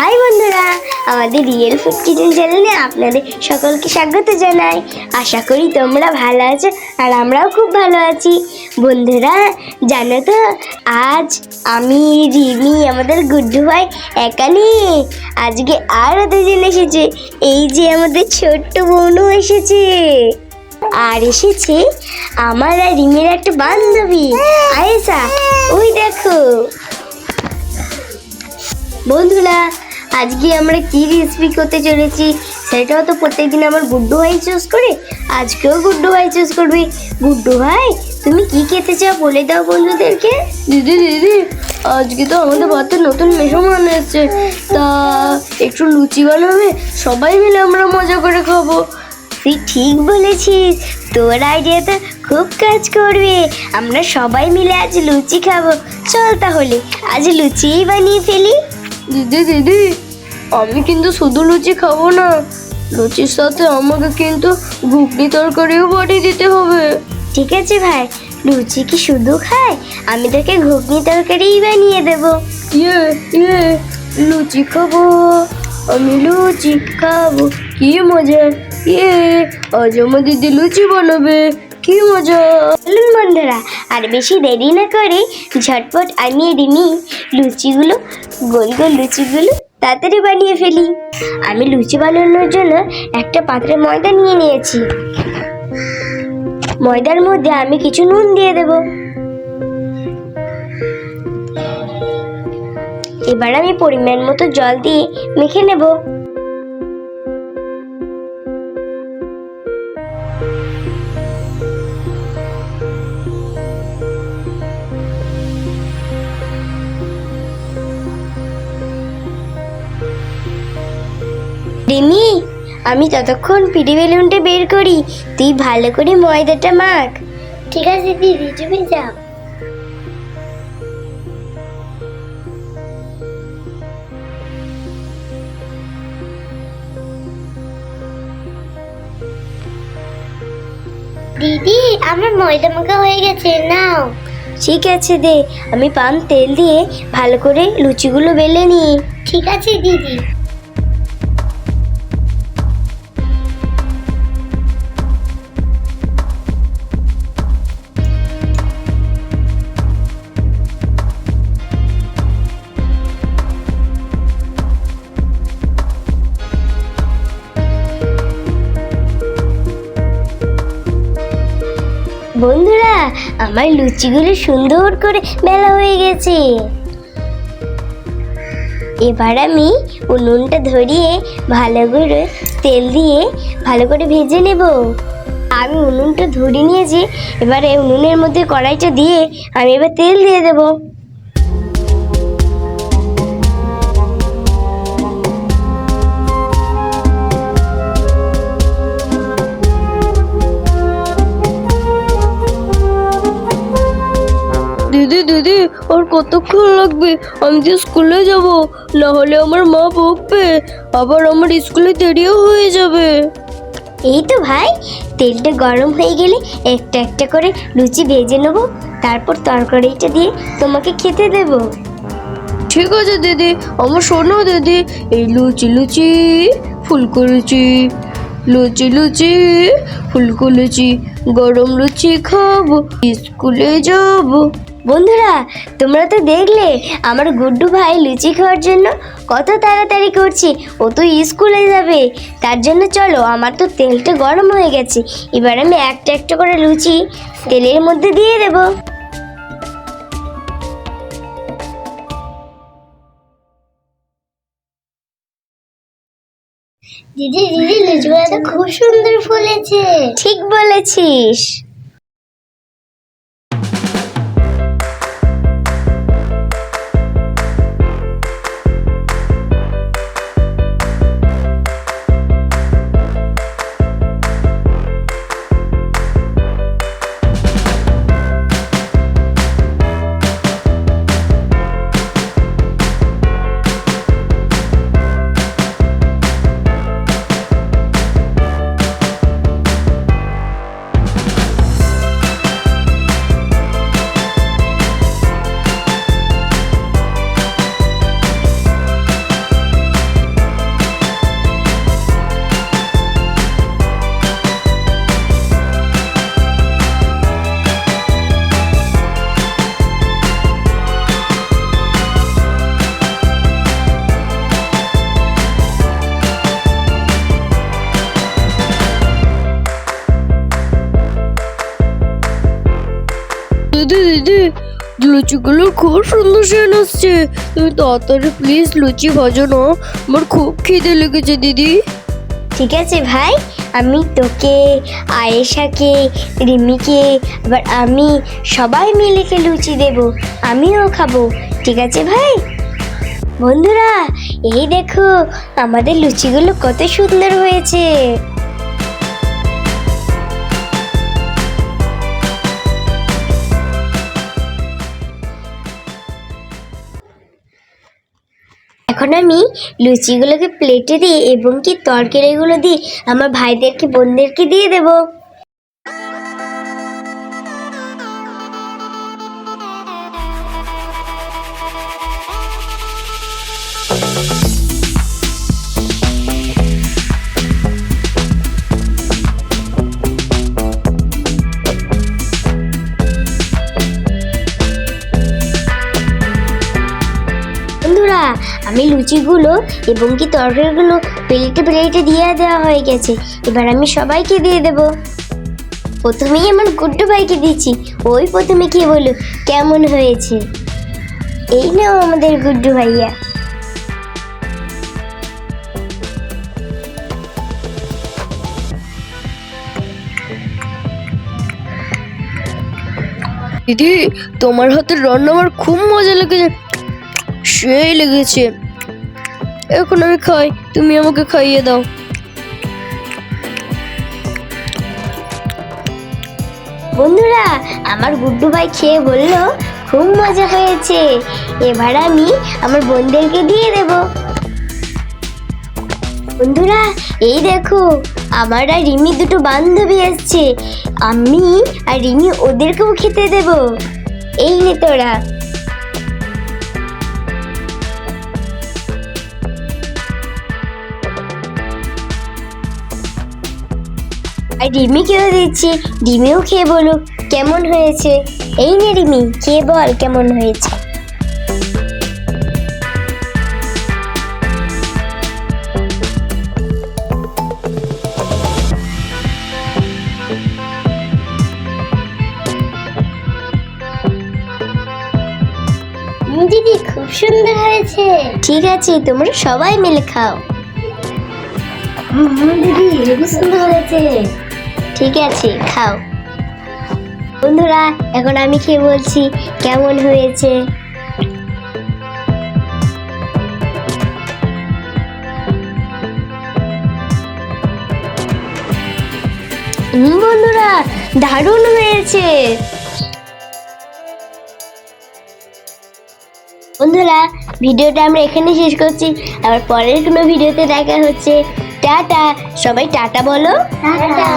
High বন্ধুরা আমাদের real food kitchen চ্যানেলে আপনাদের সকলকে স্বাগত জানাই। আশা করি তোমরা ভালো আছো আর আমরাও খুব ভালো আছি। বন্ধুরা, জানো তো, আজ আমি, রিমি, আমাদের গুড্ডু ভাই একা আজকে আরও দুজন এসেছে। এই যে আমাদের ছোট্ট বোনও এসেছে। আর এসেছে আমার আর রিমির একটা বান্ধবী আয়েসা ওই দেখো। বন্ধুরা আজকে আমরা কি রেসিপি করতে চলেছি সেটাও তো প্রত্যেকদিন আমার গুড্ডু ভাই চুজ করে আজকেও গুড্ডু ভাই চুজ করবে। গুড্ডু ভাই তুমি কি খেতে চাও বলে দাও বন্ধুদেরকে। দিদি দিদি আজকে তো আমাদের বাড়িতে নতুন মেহমান এসছে তা একটু লুচি বানাবে সবাই মিলে আমরা মজা করে খাব। তুই ঠিক বলেছিস তোর আইডিয়া তো খুব কাজ করবে। আমরা সবাই মিলে আজ লুচি খাব। চল তাহলে আজ লুচিই বানিয়ে ফেলি। দিদি দিদি আমি কিন্তু শুধু লুচি খাব না লুচির সাথে আমাকে কিন্তু ঘুগনি তরকারিও পাঠিয়ে দিতে হবে। ঠিক আছে ভাই লুচি কি শুধু খায়? আমি তোকে ঘুগনি তরকারিই বানিয়ে দেবো। ইয়ে ইয়ে লুচি খাব আমি লুচি খাব কি মজা। ইয়ে আজ আমার দিদি লুচি বানাবে কি মজা। চলুন বন্ধুরা আর বেশি দেরি না করে ঝটপট আনিয়ে রিমি লুচিগুলো গোল গোল লুচিগুলো। তাড়াতাড়ি বানিয়ে ফেলি। আমি লুচি বানানোর জন্য একটা পাত্রে ময়দা নিয়ে নিয়েছি। ময়দার মধ্যে আমি কিছু নুন দিয়ে দেব। এবার আমি পরিমাণ মতো জল দিয়ে মেখে নেব। আমি ততক্ষণ পিঠে বেলুনটা বের করি তুই ভালো করে ময়দাটা মাখ। ঠিক আছে দিদি তুমি যাও। দিদি আমার ময়দা মাখা হয়ে গেছে নাও। ঠিক আছে দে আমি পান তেল দিয়ে ভালো করে লুচিগুলো বেলে নিই। ঠিক আছে দিদি। আমার লুচিগুলো সুন্দর করে মেলা হয়ে গেছে। এবার আমি উনুনটা ধরিয়ে ভালো করে তেল দিয়ে ভালো করে ভেজে নেব। আমি উনুনটা ধরে নিয়েছি, এবারে উনুনের মধ্যে কড়াইটা দিয়ে আমি এবার তেল দিয়ে দেবো। দিদি দিদি আর কতক্ষণ লাগবে? আমি যে স্কুলে যাব না হলে আমার মা বকবে আবার আমার স্কুলে দেরিও হয়ে যাবে। এই তো ভাই তেলটা গরম হয়ে গেলে একটা একটা করে লুচি ভেজে নেব তারপর তরকারিটা দিয়ে তোমাকে খেতে দেবো। ঠিক আছে দিদি আমার শোনো দিদি এই লুচি লুচি ফুলকো লুচি লুচি লুচি ফুলকো লুচি গরম লুচি খাব স্কুলে যাব। বন্ধুরা তোমরা তো দেখলে আমার গুড্ডু ভাই লুচি খাওয়ার জন্য কত তাড়াতাড়ি করছে ও তো স্কুলে যাবে। তার জন্য চলো আমার তো তেলটা গরম হয়ে গেছে এবার আমি একটা একটা করে লুচি তেলের মধ্যে দিয়ে দেব। দিদি দিদি লুচিগুলো তো খুব সুন্দর ফুলেছে। ঠিক বলেছিস। দিদি দিদি লুচিগুলো খুব সুন্দর সেন আসছে। তুমি তাড়াতাড়ি প্লিজ লুচি ভাজো না। আমার খুব খিদে লেগেছে, দিদি। ঠিক আছে ভাই, আমি তোকে, আয়েশাকে, রিমিকে, আবার আমি সবাই মিলে লুচি দেব। আমিও খাব, ঠিক আছে ভাই? বন্ধুরা, এই দেখো, আমাদের লুচিগুলো কত সুন্দর হয়েছে। এখন আমি লুচিগুলোকে প্লেটে দিয়ে এবং কি তরকারিগুলো দিয়ে আমার ভাইদেরকে বোনদেরকে দিয়ে দেব। আমি লুচিগুলো এবং কি তরকারিগুলো প্লেটে প্লেটে দিয়ে দেওয়া হয়ে গেছে। এবার আমি সবাইকে দিয়ে দেব। প্রথমেই আমার গুড্ডু ভাইকে দিচ্ছি। ওই প্রথমে কি বলো কেমন হয়েছে? এই নাও আমাদের গুড্ডু ভাইয়া। দিদি, তোমার হাতের রান্না আমার খুব মজা লেগেছে। সেই লেগেছে। এখন আমি খাই, তুমি আমাকে খাইয়ে দাও। বন্ধুরা, আমার গুড্ডু ভাই খেয়ে বলল, খুব মজা হয়েছে। এবার আমি আমার বোনদেরকে দিয়ে দেব। বন্ধুরা, এই দেখো, আমার আর রিমি দুটো বান্ধবী এসছে। আমি আর রিমি ওদেরকেও খেতে দেব। এই নে তোরা। আর রিমিকেও দিচ্ছি? রিমিও খেয়ে বলুক কেমন হয়েছে? এই নে রিমি, খেয়ে বল কেমন হয়েছে। দিদি, খুব সুন্দর হয়েছে। ঠিক আছে, তোমরা সবাই মিলে খাও। দিদি, খুব সুন্দর হয়েছে। ঠিক আছে, খাও। বন্ধুরা, এখন আমি খেয়ে বলছি? কেমন হয়েছে? বন্ধুরা, দারুণ হয়েছে। বন্ধুরা, ভিডিওটা আমরা এখানে শেষ করছি। আবার পরের কোনো ভিডিওতে দেখা হচ্ছে। টাটা! সবাই টাটা বলো। টাটা।